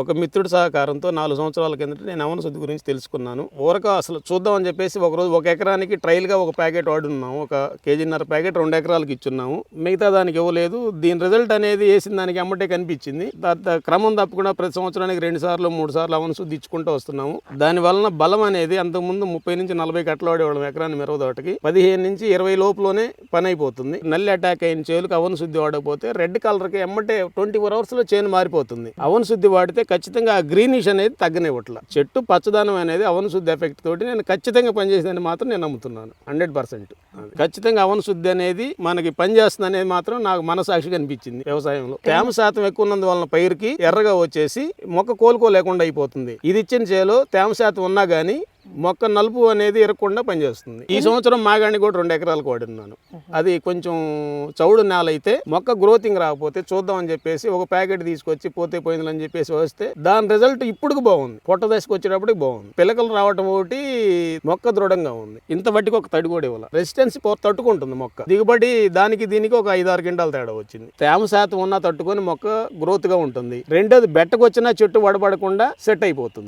ఒక మిత్రుడి సహకారంతో నాలుగు సంవత్సరాల కిందట నేను అవన శుద్ధి గురించి తెలుసుకున్నాను. ఊరక అసలు చూద్దామని చెప్పేసి ఒక రోజు ఒక ఎకరానికి ట్రయల్గా ఒక ప్యాకెట్ వాడున్నాము. ఒక కేజీన్నర ప్యాకెట్ రెండు ఎకరాలకు ఇచ్చున్నాము. మిగతా దానికి ఇవ్వలేదు. దీని రిజల్ట్ అనేది వేసిన దానికి అమ్మటే కనిపించింది. తర్వాత క్రమం తప్పకుండా ప్రతి సంవత్సరానికి రెండు సార్లు మూడు సార్లు అవన శుద్ధి ఇచ్చుకుంటూ వస్తున్నాము. దాని వలన బలం అనేది అంతకుముందు ముప్పై నుంచి నలభై కట్టలు వాడేవాళ్ళం ఎకరాన్ని మిరవదోటకి పదిహేను నుంచి ఇరవై లోపులోనే పని అయిపోతుంది. నల్లి అటాక్ అయిన చేలుకు అవన శుద్ధి వాడకపోతే రెడ్ కలర్కి ఎమ్మటే ట్వంటీ ఫోర్ అవర్స్లో చేను మారిపోతుంది. అవన శుద్ధి వాడితే ఖచ్చితంగా ఆ గ్రీనిష్ అనేది తగ్గనివ్వట్ల చెట్టు పచ్చదనం అనేది అవన శుద్ధి ఎఫెక్ట్ తోటి నేను ఖచ్చితంగా పనిచేసిందని మాత్రం నేను నమ్ముతున్నాను. Hundred percent. ఖచ్చితంగా అవన శుద్ధి అనేది మనకి పనిచేస్తుంది అనేది మాత్రం నాకు మనసాక్షి అనిపించింది వ్యవసాయంలో. తేమ శాతం ఎక్కువ ఉన్నందువలన పైరుకి ఎర్రగా వచ్చేసి మొక్క కోలుకోలేకుండా అయిపోతుంది. ఇది ఇచ్చిన చేలో తేమ శాతం ఉన్నా కానీ మొక్క నలుపు అనేది ఇరగకుండా పనిచేస్తుంది. ఈ సంవత్సరం మాగాణి కూడా రెండు ఎకరాలకు వాడినాను అది కొంచెం చౌడు నేల అయితే మొక్క గ్రోతింగ్ రాకపోతే చూద్దాం అని చెప్పేసి ఒక ప్యాకెట్ తీసుకొచ్చి పోతే పోయిందని చెప్పేసి వస్తే దాని రిజల్ట్ ఇప్పుడు బాగుంది. పొట్ట దశకు వచ్చేటప్పటికి బాగుంది. పిల్లకలు రావటం ఒకటి మొక్క దృఢంగా ఉంది. ఇంత బట్టికి ఒక తడి కూడా ఇవ్వాలి. రెసిస్టెన్స్ తట్టుకుంటుంది మొక్క. దిగుబడి దానికి దీనికి ఒక ఐదు ఆరు గింటల తేడా వచ్చింది. తేమ శాతం ఉన్నా తట్టుకొని మొక్క గ్రోత్గా ఉంటుంది. రెండోది బెట్టకు వచ్చినా చెట్టు వడబడకుండా సెట్ అయిపోతుంది.